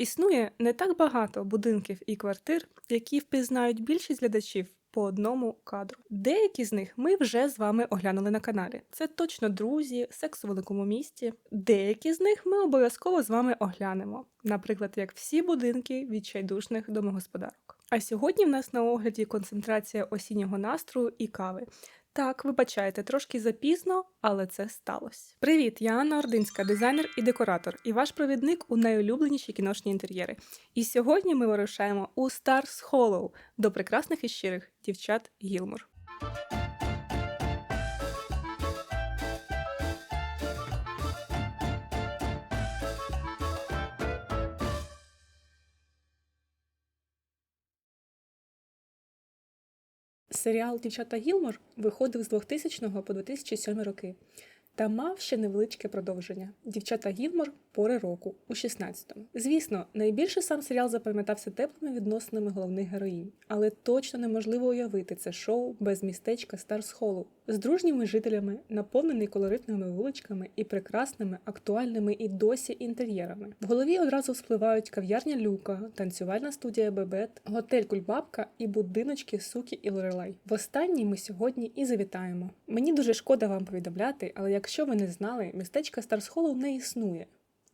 Існує не так багато будинків і квартир, які впізнають більшість глядачів по одному кадру. Деякі з них ми вже з вами оглянули на каналі. Це точно друзі, секс у великому місті. Деякі з них ми обов'язково з вами оглянемо, наприклад, як всі будинки відчайдушних домогосподарок. А сьогодні в нас на огляді концентрація осіннього настрою і кави. Так, вибачайте, трошки запізно, але це сталося. Привіт, я Анна Ординська, дизайнер і декоратор, і ваш провідник у найулюбленіші кіношні інтер'єри. І сьогодні ми вирушаємо у Stars Hollow до прекрасних і щирих дівчат Гілмор. Серіал Дівчата Гілмор виходив з 2000 по 2007 роки та мав ще невеличке продовження. Дівчата Гілмор пори року у 16-му. Звісно, найбільше сам серіал запам'ятався теплими відносинами головних героїнь, але точно неможливо уявити це шоу без містечка Старс Холлу з дружніми жителями, наповнений колоритними вуличками і прекрасними, актуальними і досі інтер'єрами. В голові одразу вспливають кав'ярня Люка, танцювальна студія Бебет, готель Кульбабка і будиночки Сукі і Лорелай. В останній ми сьогодні і завітаємо. Мені дуже шкода вам повідомляти, але якщо ви не знали, містечка Старс Холлу не існує.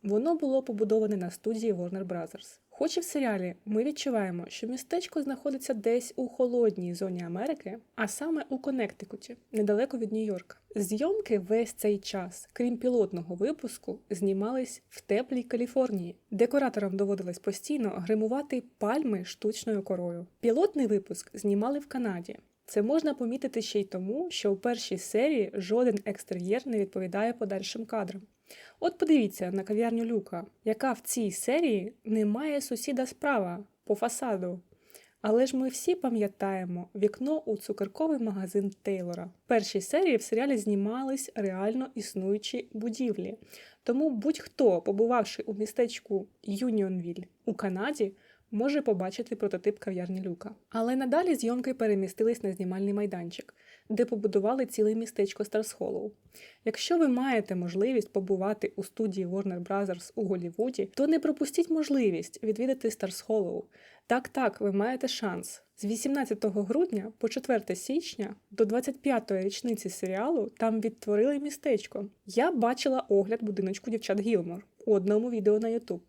Воно було побудоване на студії Warner Bros. Хоч і в серіалі ми відчуваємо, що містечко знаходиться десь у холодній зоні Америки, а саме у Коннектикуті, недалеко від Нью-Йорка. Зйомки весь цей час, крім пілотного випуску, знімались в теплій Каліфорнії. Декораторам доводилось постійно гримувати пальми штучною корою. Пілотний випуск знімали в Канаді. Це можна помітити ще й тому, що у першій серії жоден екстер'єр не відповідає подальшим кадрам. От подивіться на кав'ярню Люка, яка в цій серії не має сусіда справа по фасаду. Але ж ми всі пам'ятаємо вікно у цукерковий магазин Тейлора. В першій серії в серіалі знімались реально існуючі будівлі. Тому будь-хто, побувавши у містечку Юніонвіль у Канаді, може побачити прототип кав'ярні Люка. Але надалі зйомки перемістились на знімальний майданчик, де побудували ціле містечко Старс Hollow. Якщо ви маєте можливість побувати у студії Warner Bros. у Голлівуді, то не пропустіть можливість відвідати Старс Hollow. Так, так, ви маєте шанс. З 18 грудня по 4 січня до 25-ї річниці серіалу там відтворили містечко. Я бачила огляд будиночку дівчат Гілмор у одному відео на YouTube.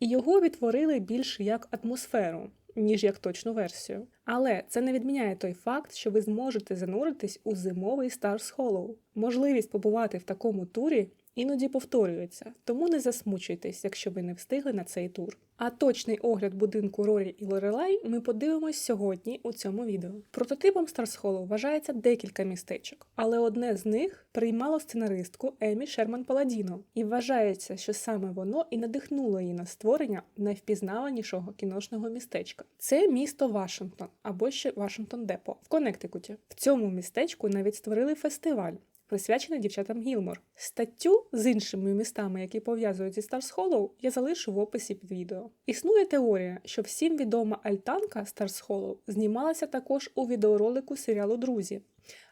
І його відтворили більше як атмосферу, ніж як точну версію. Але це не відміняє той факт, що ви зможете зануритись у зимовий Stars Hollow. Можливість побувати в такому турі іноді повторюється, тому не засмучуйтесь, якщо ви не встигли на цей тур. А точний огляд будинку Рорі і Лорелай ми подивимось сьогодні у цьому відео. Прототипом Hollow вважається декілька містечок, але одне з них приймало сценаристку Емі Шерман Паладіно, і вважається, що саме воно і надихнуло її на створення найвпізнаванішого кіношного містечка. Це місто Вашингтон або ще Вашингтон Депо в Коннектикуті. В цьому містечку навіть створили фестиваль присвячений дівчатам Гілмор. Статтю з іншими містами, які пов'язують зі Старс Холлоу, я залишу в описі під відео. Існує теорія, що всім відома альтанка Старс Холлоу знімалася також у відеоролику серіалу Друзі,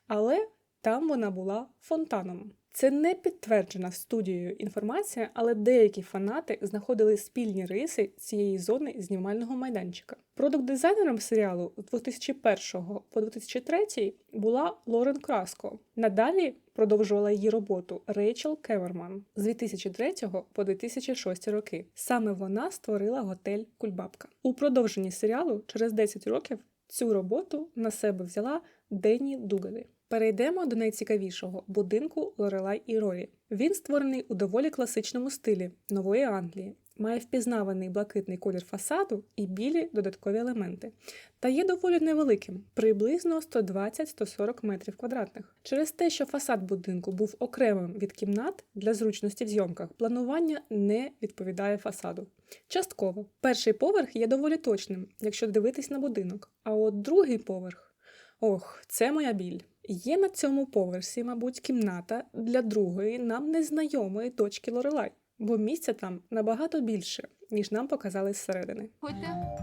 але там вона була фонтаном. Це не підтверджена студією інформація, але деякі фанати знаходили спільні риси цієї зони знімального майданчика. Продукт-дизайнером серіалу з 2001 по 2003 була Лорен Краско. Надалі продовжувала її роботу Рейчел Кеверман з 2003 по 2006 роки. Саме вона створила готель Кульбабка. У продовженні серіалу через 10 років цю роботу на себе взяла Денні Дугалі. Перейдемо до найцікавішого будинку Лорелай і Рорі. Він створений у доволі класичному стилі нової Англії, має впізнаваний блакитний колір фасаду і білі додаткові елементи, та є доволі невеликим, приблизно 120-140 метрів квадратних. Через те, що фасад будинку був окремим від кімнат для зручності в зйомках, планування не відповідає фасаду. Частково перший поверх є доволі точним, якщо дивитись на будинок, а от другий поверх ох, це моя біль. Є на цьому поверсі, мабуть, кімната для другої нам незнайомої точки Лорелай, бо місця там набагато більше, ніж нам показали зсередини. Ходьте.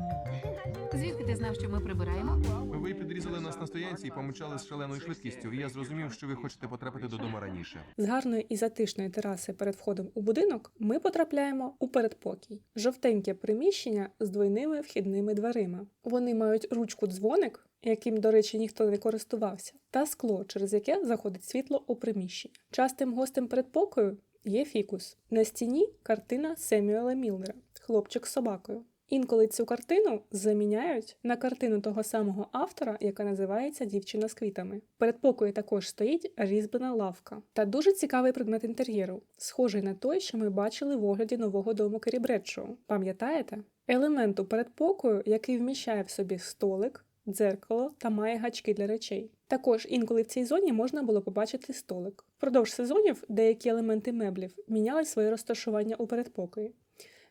Звідки ти знав, що ми прибираємо? Ви підрізали нас на стоянці і помчали з шаленою швидкістю, і я зрозумів, що ви хочете потрапити додому раніше. З гарної і затишної тераси перед входом у будинок ми потрапляємо у передпокій. Жовтеньке приміщення з двойними вхідними дверима. Вони мають ручку дзвоник, яким, до речі, ніхто не користувався, та скло, через яке заходить світло у приміщення. Частим гостем передпокою є фікус. На стіні картина Семюела Міллера Хлопчик з собакою. Інколи цю картину заміняють на картину того самого автора, яка називається Дівчина з квітами. Перед покою також стоїть різьблена лавка та дуже цікавий предмет інтер'єру, схожий на той, що ми бачили в огляді нового дому Керрі Пам'ятаєте? Елемент у передпокою, який вміщає в собі столик, дзеркало та має гачки для речей. Також інколи в цій зоні можна було побачити столик. Впродовж сезонів деякі елементи меблів міняли своє розташування у передпокої.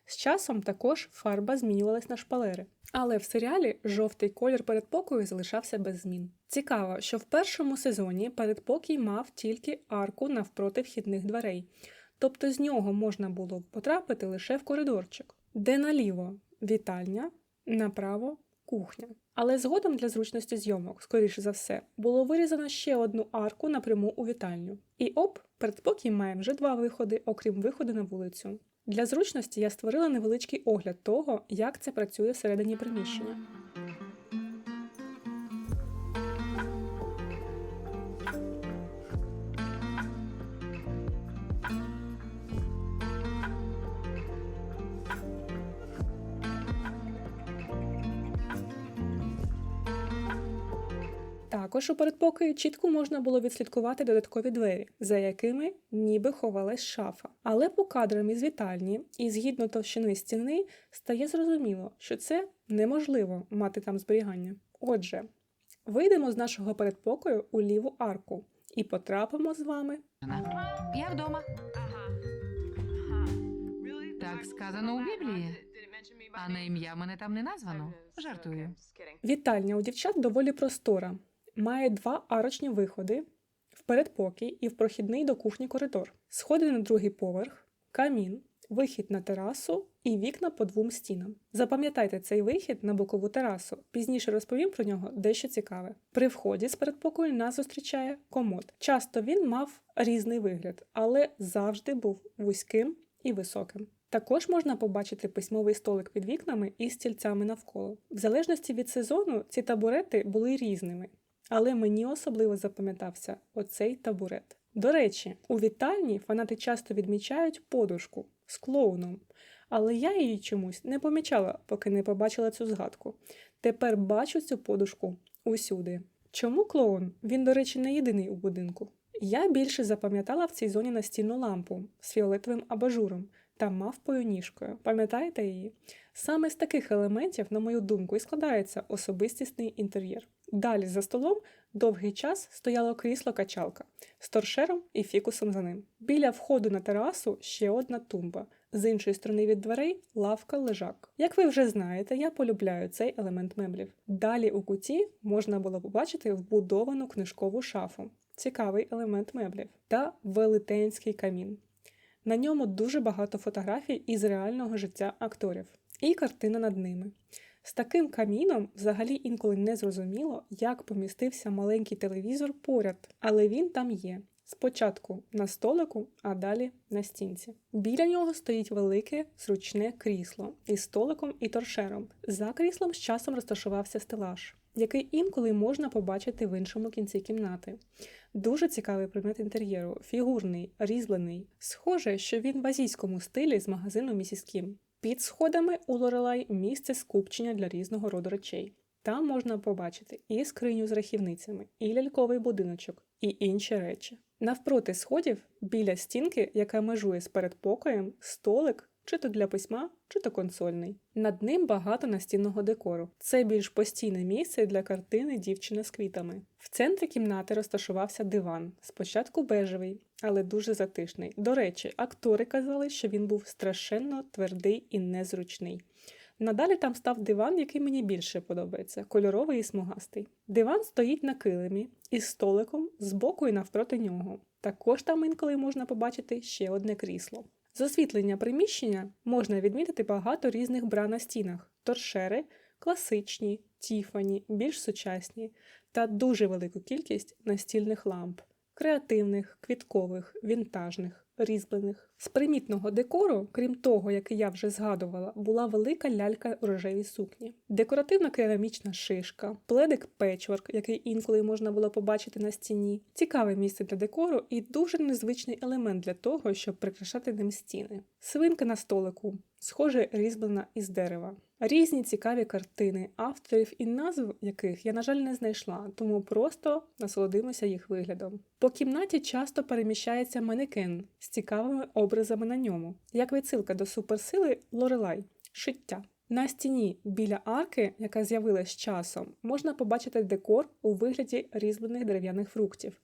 З часом також фарба змінювалась на шпалери. Але в серіалі жовтий колір передпокою залишався без змін. Цікаво, що в першому сезоні передпокій мав тільки арку навпроти вхідних дверей, тобто з нього можна було потрапити лише в коридорчик, де наліво вітальня, направо кухня. Але згодом для зручності зйомок, скоріше за все, було вирізано ще одну арку напряму у вітальню. І оп, передпокій має вже два виходи, окрім виходу на вулицю. Для зручності я створила невеличкий огляд того, як це працює всередині приміщення. Також у передпокої чітко можна було відслідкувати додаткові двері, за якими ніби ховалась шафа. Але по кадрам із вітальні і згідно товщини стіни стає зрозуміло, що це неможливо мати там зберігання. Отже, вийдемо з нашого передпокою у ліву арку і потрапимо з вами. Я вдома. Так сказано у Біблії. А на ім'я мене там не названо. Жартую. Вітальня у дівчат доволі простора. Має два арочні виходи в передпокій і в прохідний до кухні коридор, сходи на другий поверх, камін, вихід на терасу і вікна по двом стінам. Запам'ятайте цей вихід на бокову терасу. Пізніше розповім про нього дещо цікаве. При вході з передпокою нас зустрічає комод. Часто він мав різний вигляд, але завжди був вузьким і високим. Також можна побачити письмовий столик під вікнами із стільцями навколо. В залежності від сезону ці табурети були різними, але мені особливо запам'ятався оцей табурет. До речі, у вітальні фанати часто відмічають подушку з клоуном, але я її чомусь не помічала, поки не побачила цю згадку. Тепер бачу цю подушку усюди. Чому клоун? Він, до речі, не єдиний у будинку. Я більше запам'ятала в цій зоні настільну лампу з фіолетовим абажуром та мавпою ніжкою. Пам'ятаєте її? Саме з таких елементів, на мою думку, і складається особистісний інтер'єр. Далі за столом довгий час стояло крісло-качалка з торшером і фікусом за ним. Біля входу на терасу ще одна тумба. З іншої сторони від дверей лавка лежак. Як ви вже знаєте, я полюбляю цей елемент меблів. Далі у куті можна було побачити вбудовану книжкову шафу. Цікавий елемент меблів та велетенський камін. На ньому дуже багато фотографій із реального життя акторів і картина над ними. З таким каміном взагалі інколи не зрозуміло, як помістився маленький телевізор поряд, але він там є. Спочатку на столику, а далі на стінці. Біля нього стоїть велике зручне крісло із столиком і торшером. За кріслом з часом розташувався стелаж, який інколи можна побачити в іншому кінці кімнати. Дуже цікавий предмет інтер'єру, фігурний, різьблений. Схоже, що він в азійському стилі з магазину Місіс Кім. Під сходами у Лорелай місце скупчення для різного роду речей. Там можна побачити і скриню з рахівницями, і ляльковий будиночок, і інші речі. Навпроти сходів, біля стінки, яка межує з передпокоєм, столик, чи то для письма, чи то консольний. Над ним багато настінного декору. Це більш постійне місце для картини Дівчина з квітами. В центрі кімнати розташувався диван, спочатку бежевий, але дуже затишний. До речі, актори казали, що він був страшенно твердий і незручний. Надалі там став диван, який мені більше подобається кольоровий і смугастий. Диван стоїть на килимі із столиком збоку і навпроти нього. Також там інколи можна побачити ще одне крісло. З освітлення приміщення можна відмітити багато різних бра на стінах, торшери, класичні, тіфані, більш сучасні та дуже велику кількість настільних ламп креативних, квіткових, вінтажних, різьблених. З примітного декору, крім того, який я вже згадувала, була велика лялька у рожевій сукні, декоративна керамічна шишка, пледик печворк, який інколи можна було побачити на стіні, цікаве місце для декору і дуже незвичний елемент для того, щоб прикрашати ним стіни. Свинка на столику, схоже, різьблена із дерева. Різні цікаві картини, авторів і назв яких я, на жаль, не знайшла, тому просто насолодимося їх виглядом. По кімнаті часто переміщається манекен з цікавими образами на ньому, як відсилка до суперсили Лорелай шиття. На стіні біля арки, яка з'явилась з часом, можна побачити декор у вигляді різьблених дерев'яних фруктів.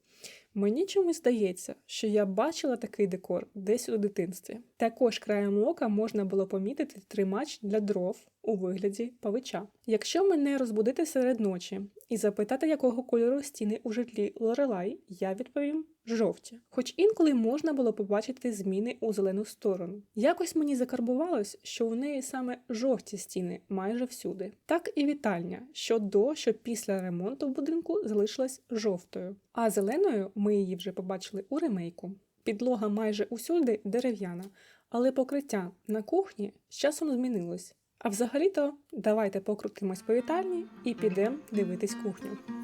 Мені чомусь здається, що я бачила такий декор десь у дитинстві. Також краєм ока можна було помітити тримач для дров у вигляді павича. Якщо мене розбудити серед ночі і запитати, якого кольору стіни у житлі Лорелай, я відповім жовті. Хоч інколи можна було побачити зміни у зелену сторону. Якось мені закарбувалось, що у неї саме жовті стіни майже всюди. Так і вітальня, що до, що після ремонту в будинку залишилась жовтою, а зеленою ми її вже побачили у ремейку. Підлога майже усюди дерев'яна, але покриття на кухні з часом змінилось. А взагалі-то давайте покрутимось по вітальні і підемо дивитись кухню.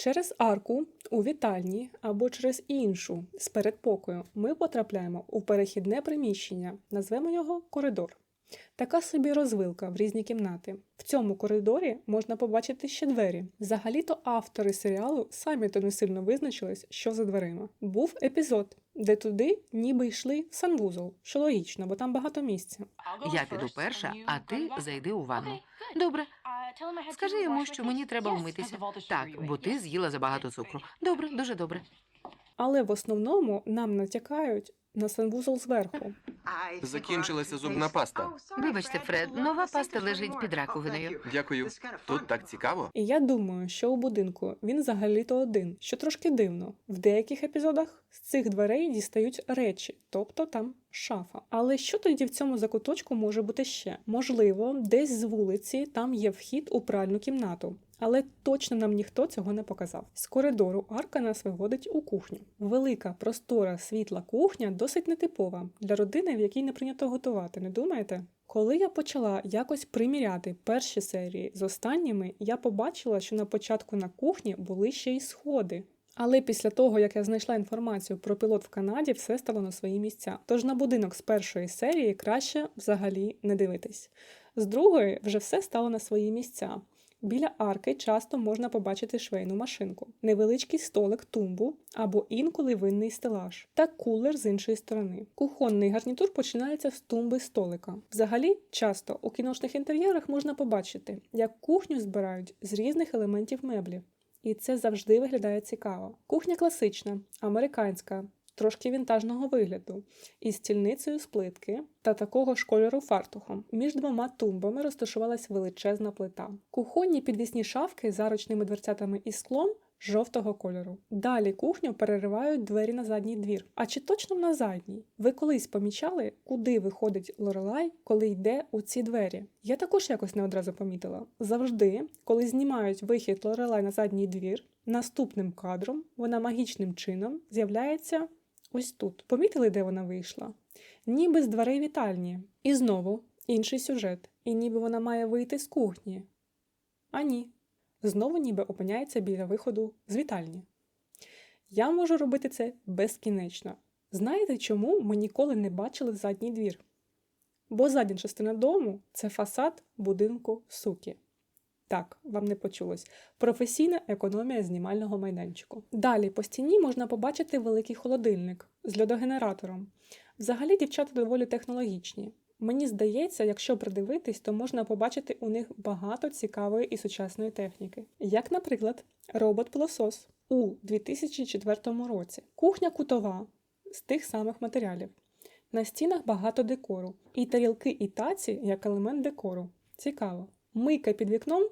Через арку у вітальні або через іншу з передпокою ми потрапляємо у перехідне приміщення, назвемо його коридор. Така собі розвилка в різні кімнати. В цьому коридорі можна побачити ще двері. Взагалі-то автори серіалу самі то не сильно визначились, що за дверима. Був епізод, де туди ніби йшли в санвузол, що логічно, бо там багато місця. Я піду перша, а ти зайди у ванну. Добре, скажи йому, що мені треба вмитися. Так, бо ти з'їла забагато цукру. Добре, дуже добре. Але в основному нам натякають на санвузол зверху. Закінчилася зубна паста. Вибачте, Фред, нова паста лежить під раковиною. Дякую. Тут так цікаво. І я думаю, що у будинку він взагалі-то один, що трошки дивно. В деяких епізодах з цих дверей дістають речі, тобто там шафа. Але що тоді в цьому закуточку може бути ще? Можливо, десь з вулиці там є вхід у пральну кімнату. Але точно нам ніхто цього не показав. З коридору арка нас виводить у кухню. Велика, простора, світла кухня досить нетипова для родини, в якій не прийнято готувати, не думаєте? Коли я почала якось приміряти перші серії з останніми, я побачила, що на початку на кухні були ще й сходи. Але після того, як я знайшла інформацію про пілот в Канаді, все стало на свої місця. Тож на будинок з першої серії краще взагалі не дивитись. З другої вже все стало на свої місця. Біля арки часто можна побачити швейну машинку, невеличкий столик, тумбу або інколи винний стелаж та кулер з іншої сторони. Кухонний гарнітур починається з тумби столика. Взагалі, часто у кіношних інтер'єрах можна побачити, як кухню збирають з різних елементів меблів. І це завжди виглядає цікаво. Кухня класична, американська, трошки вінтажного вигляду, із стільницею з плитки та такого ж кольору фартухом. Між двома тумбами розташувалась величезна плита. Кухонні підвісні шафки з арочними дверцятами і склом. Жовтого кольору. Далі кухню переривають двері на задній двір. А чи точно на задній? Ви колись помічали, куди виходить Лорелай, коли йде у ці двері? Я також якось не одразу помітила. Завжди, коли знімають вихід Лорелай на задній двір, наступним кадром вона магічним чином з'являється ось тут. Помітили, де вона вийшла? Ніби з дверей вітальні. І знову інший сюжет. І ніби вона має вийти з кухні. А ні. Знову ніби опиняється біля виходу з вітальні. Я можу робити це безкінечно. Знаєте, чому ми ніколи не бачили задній двір? Бо задня частина дому це фасад будинку суки. Так, вам не почулось. Професійна економія знімального майданчику. Далі по стіні можна побачити великий холодильник з льодогенератором. Взагалі дівчата доволі технологічні. Мені здається, якщо придивитись, то можна побачити у них багато цікавої і сучасної техніки. Як, наприклад, робот-пилосос у 2004 році, кухня кутова з тих самих матеріалів. На стінах багато декору, і тарілки і таці як елемент декору. Цікаво. Мийка під вікном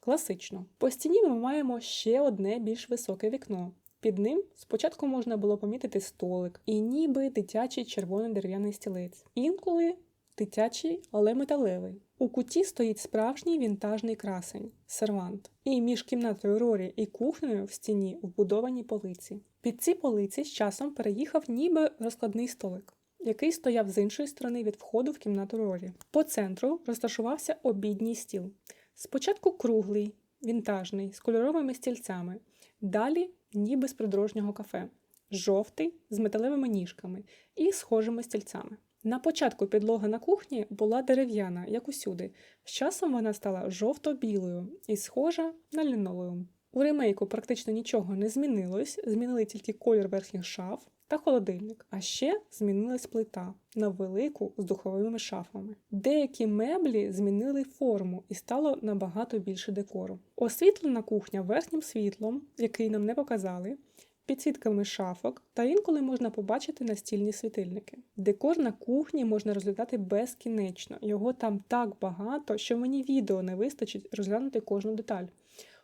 класично. По стіні ми маємо ще одне більш високе вікно. Під ним спочатку можна було помітити столик і ніби дитячий червоний дерев'яний стілець. Інколи дитячий, але металевий. У куті стоїть справжній вінтажний красень сервант. І між кімнатою Рорі і кухнею в стіні вбудовані полиці. Під ці полиці з часом переїхав ніби розкладний столик, який стояв з іншої сторони від входу в кімнату Рорі. По центру розташувався обідній стіл. Спочатку круглий, вінтажний, з кольоровими стільцями. Далі ніби з придорожнього кафе, жовтий з металевими ніжками і схожими стільцями. На початку підлога на кухні була дерев'яна, як усюди. З часом вона стала жовто-білою і схожа на лінолеум. У ремейку практично нічого не змінилось, змінили тільки колір верхніх шаф та холодильник. А ще змінилась плита на велику з духовими шафами. Деякі меблі змінили форму і стало набагато більше декору. Освітлена кухня верхнім світлом, який нам не показали, підсвітками шафок, та інколи можна побачити настільні світильники. Декор на кухні можна розглядати безкінечно. Його там так багато, що мені відео не вистачить розглянути кожну деталь.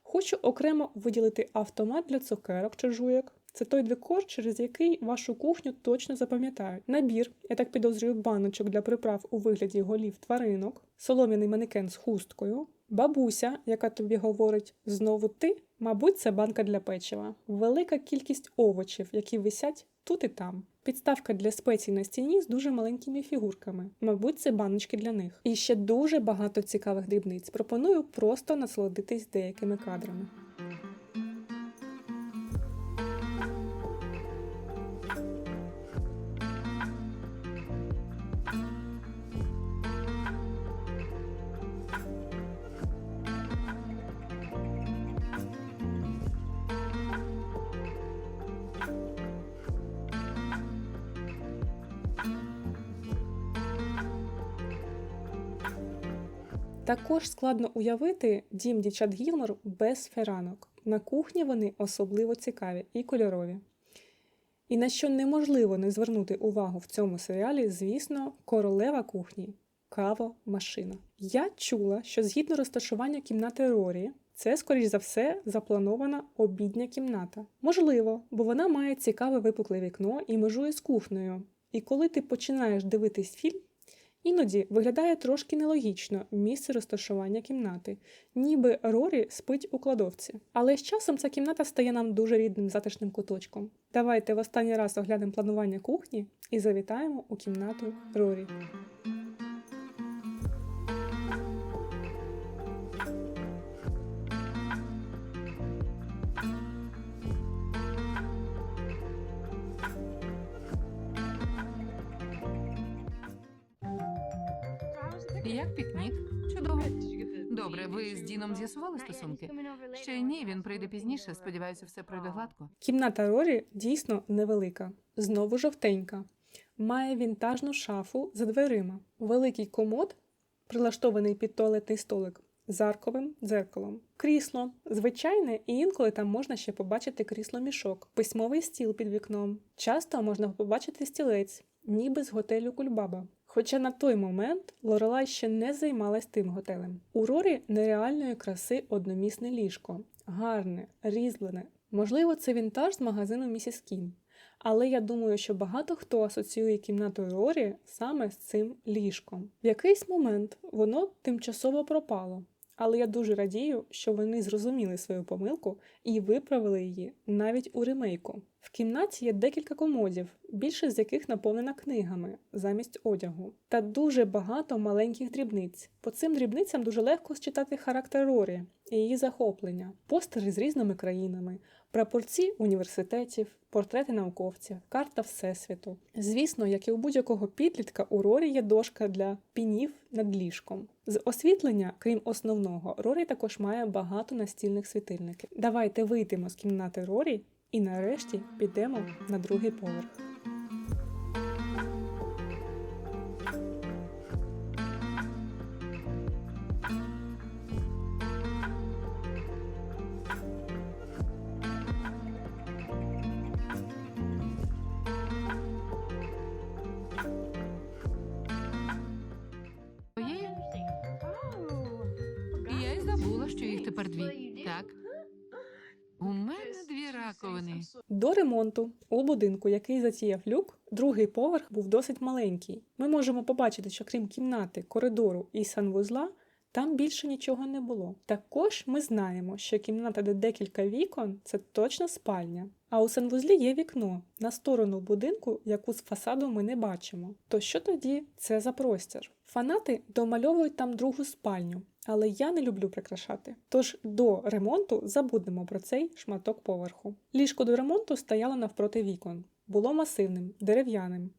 Хочу окремо виділити автомат для цукерок чи жуєк. Це той декор, через який вашу кухню точно запам'ятають. Набір, я так підозрюю, баночок для приправ у вигляді голів тваринок, солом'яний манекен з хусткою, бабуся, яка тобі говорить знову ти, мабуть, це банка для печива, велика кількість овочів, які висять тут і там. Підставка для спецій на стіні з дуже маленькими фігурками. Мабуть, це баночки для них. І ще дуже багато цікавих дрібниць. Пропоную просто насолодитись деякими кадрами. Також складно уявити дім дівчат Гілмор без феранок. На кухні вони особливо цікаві і кольорові. І на що неможливо не звернути увагу в цьому серіалі, звісно, королева кухні кава-машина. Я чула, що згідно розташування кімнати Рорі, це, скоріш за все, запланована обідня кімната. Можливо, бо вона має цікаве випукле вікно і межує з кухнею. І коли ти починаєш дивитись фільм, Іноді виглядає трошки нелогічно місце розташування кімнати, ніби Рорі спить у кладовці. Але з часом ця кімната стає нам дуже рідним затишним куточком. Давайте в останній раз оглянемо планування кухні і завітаємо у кімнату Рорі. Добре, ви з Діном з'ясували стосунки? Ще ні, він прийде пізніше. Сподіваюся, все пройде гладко. Кімната Рорі дійсно невелика, знову жовтенька. Має вінтажну шафу за дверима, великий комод, прилаштований під туалетний столик, з арковим дзеркалом. Крісло звичайне, і інколи там можна ще побачити крісло-мішок, письмовий стіл під вікном. Часто можна побачити стілець, ніби з готелю Кульбаба. Хоча на той момент Лорелай ще не займалась тим готелем. У Рорі нереальної краси одномісне ліжко, гарне, різлене. Можливо, це вінтаж з магазину Місіс Кім. Але я думаю, що багато хто асоціює кімнату Рорі саме з цим ліжком. В якийсь момент воно тимчасово пропало. Але я дуже радію, що вони зрозуміли свою помилку і виправили її навіть у ремейку. В кімнаті є декілька комодів, більшість з яких наповнена книгами замість одягу, та дуже багато маленьких дрібниць. По цим дрібницям дуже легко считати характер Рорі і її захоплення, постери з різними країнами, прапорці університетів, портрети науковців, карта Всесвіту. Звісно, як і у будь-якого підлітка, у Рорі є дошка для пінів над ліжком. З освітлення, крім основного, Рорі також має багато настільних світильників. Давайте вийдемо з кімнати Рорі і нарешті підемо на другий поверх. До ремонту у будинку, який затіяв люк, другий поверх був досить маленький. Ми можемо побачити, що крім кімнати, коридору і санвузла, там більше нічого не було. Також ми знаємо, що кімната, де декілька вікон, це точно спальня. А у санвузлі є вікно на сторону будинку, яку з фасаду ми не бачимо. То що тоді це за простір? Фанати домальовують там другу спальню, але я не люблю прикрашати. Тож до ремонту забудемо про цей шматок поверху. Ліжко до ремонту стояло навпроти вікон. Було масивним, дерев'яним.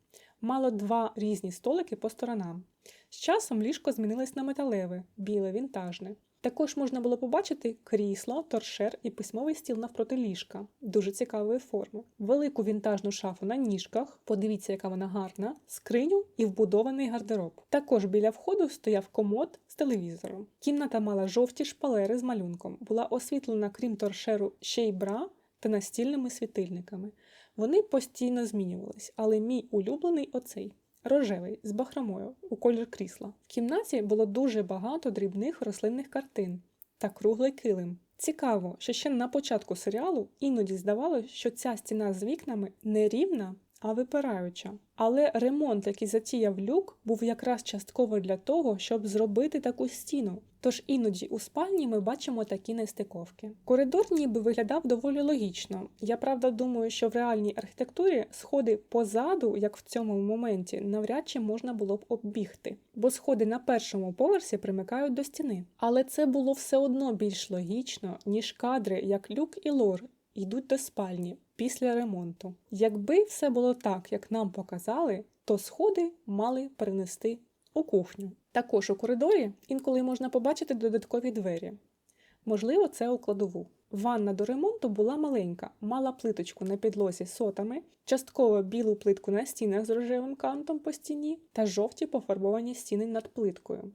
Мало два різні столики по сторонам. З часом ліжко змінилось на металеве, біле, вінтажне. Також можна було побачити крісло, торшер і письмовий стіл навпроти ліжка, дуже цікавої форми, велику вінтажну шафу на ніжках, подивіться, яка вона гарна, скриню і вбудований гардероб. Також біля входу стояв комод з телевізором. Кімната мала жовті шпалери з малюнком, була освітлена, крім торшеру, ще й бра та настільними світильниками. Вони постійно змінювались, але мій улюблений оцей. Рожевий з бахромою у колір крісла. В кімнаті було дуже багато дрібних рослинних картин та круглий килим. Цікаво, що ще на початку серіалу іноді здавалося, що ця стіна з вікнами не рівна, а випираюча. Але ремонт, який затіяв люк, був якраз частково для того, щоб зробити таку стіну. Тож іноді у спальні ми бачимо такі нестиковки. Коридор ніби виглядав доволі логічно. Я правда думаю, що в реальній архітектурі сходи позаду, як в цьому моменті, навряд чи можна було б оббігти, бо сходи на першому поверсі примикають до стіни. Але це було все одно більш логічно, ніж кадри, як люк і лор йдуть до спальні після ремонту. Якби все було так, як нам показали, то сходи мали перенести у кухню. Також у коридорі інколи можна побачити додаткові двері. Можливо, це у кладову. Ванна до ремонту була маленька, мала плиточку на підлозі сотами, частково білу плитку на стінах з рожевим кантом по стіні та жовті пофарбовані стіни над плиткою.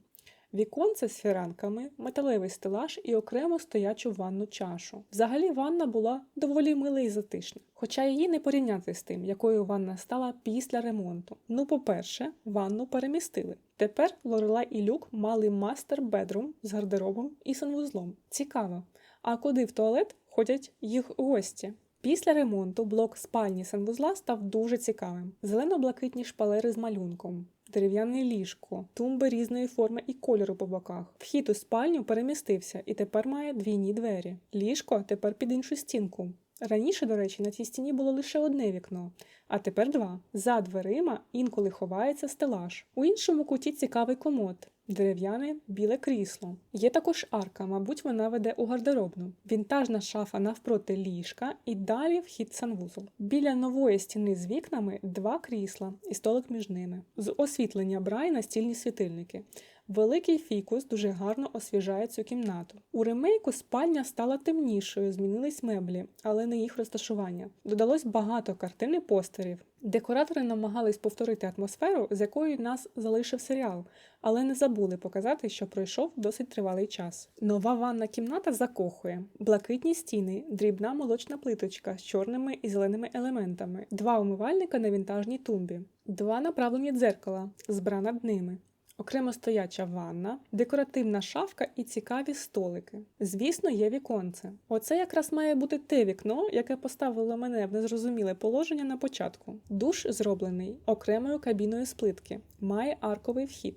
Віконце з фіранками, металевий стелаж і окремо стоячу ванну чашу. Взагалі ванна була доволі мила і затишна, хоча її не порівняти з тим, якою ванна стала після ремонту. Ну, по-перше, ванну перемістили. Тепер Лорелай і Люк мали мастер-бедрум з гардеробом і санвузлом. Цікаво. А куди в туалет ходять їх гості? Після ремонту блок спальні санвузла став дуже цікавим: зелено-блакитні шпалери з малюнком, дерев'яне ліжко, тумби різної форми і кольору по боках. Вхід у спальню перемістився і тепер має двійні двері. Ліжко тепер під іншу стінку. Раніше, до речі, на цій стіні було лише одне вікно, а тепер два. За дверима інколи ховається стелаж. У іншому куті цікавий комод. Дерев'яне біле крісло. Є також арка, мабуть, вона веде у гардеробну. Вінтажна шафа навпроти ліжка і далі вхід санвузол. Біля нової стіни з вікнами два крісла і столик між ними. З освітлення бра й настільні світильники. Великий фікус дуже гарно освіжає цю кімнату. У ремейку спальня стала темнішою, змінились меблі, але не їх розташування. Додалось багато картин і постерів. Декоратори намагались повторити атмосферу, з якою нас залишив серіал, але не забули показати, що пройшов досить тривалий час. Нова ванна кімната закохує, блакитні стіни, дрібна молочна плиточка з чорними і зеленими елементами, два умивальника на вінтажній тумбі, два направлені дзеркала, збра над ними. Окремо стояча ванна, декоративна шафка і цікаві столики. Звісно, є віконце. Оце якраз має бути те вікно, яке поставило мене в незрозуміле положення на початку. Душ зроблений окремою кабіною з плитки, має арковий вхід.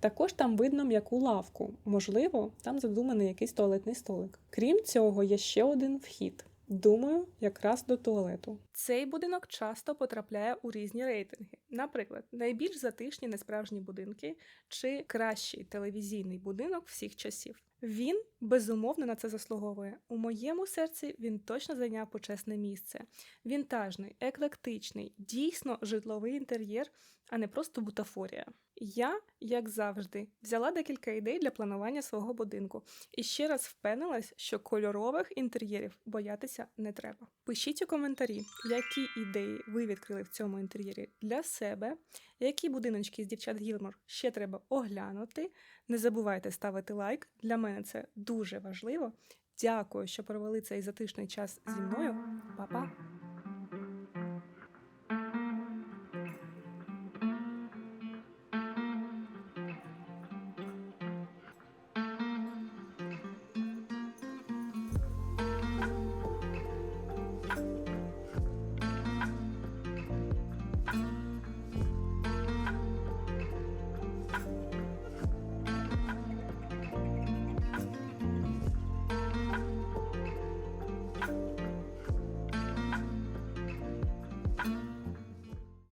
Також там видно м'яку лавку, можливо, там задуманий якийсь туалетний столик. Крім цього, є ще один вхід. Думаю, якраз до туалету. Цей будинок часто потрапляє у різні рейтинги. Наприклад, найбільш затишні несправжні будинки чи кращий телевізійний будинок всіх часів. Він безумовно на це заслуговує. У моєму серці він точно зайняв почесне місце. Вінтажний, еклектичний, дійсно житловий інтер'єр, а не просто бутафорія. Я, як завжди, взяла декілька ідей для планування свого будинку і ще раз впевнилась, що кольорових інтер'єрів боятися не треба. Пишіть у коментарі, які ідеї ви відкрили в цьому інтер'єрі для себе, які будиночки з дівчат Гілмор ще треба оглянути. Не забувайте ставити лайк. Для мене це дуже важливо. Дякую, що провели цей затишний час зі мною. Па-па!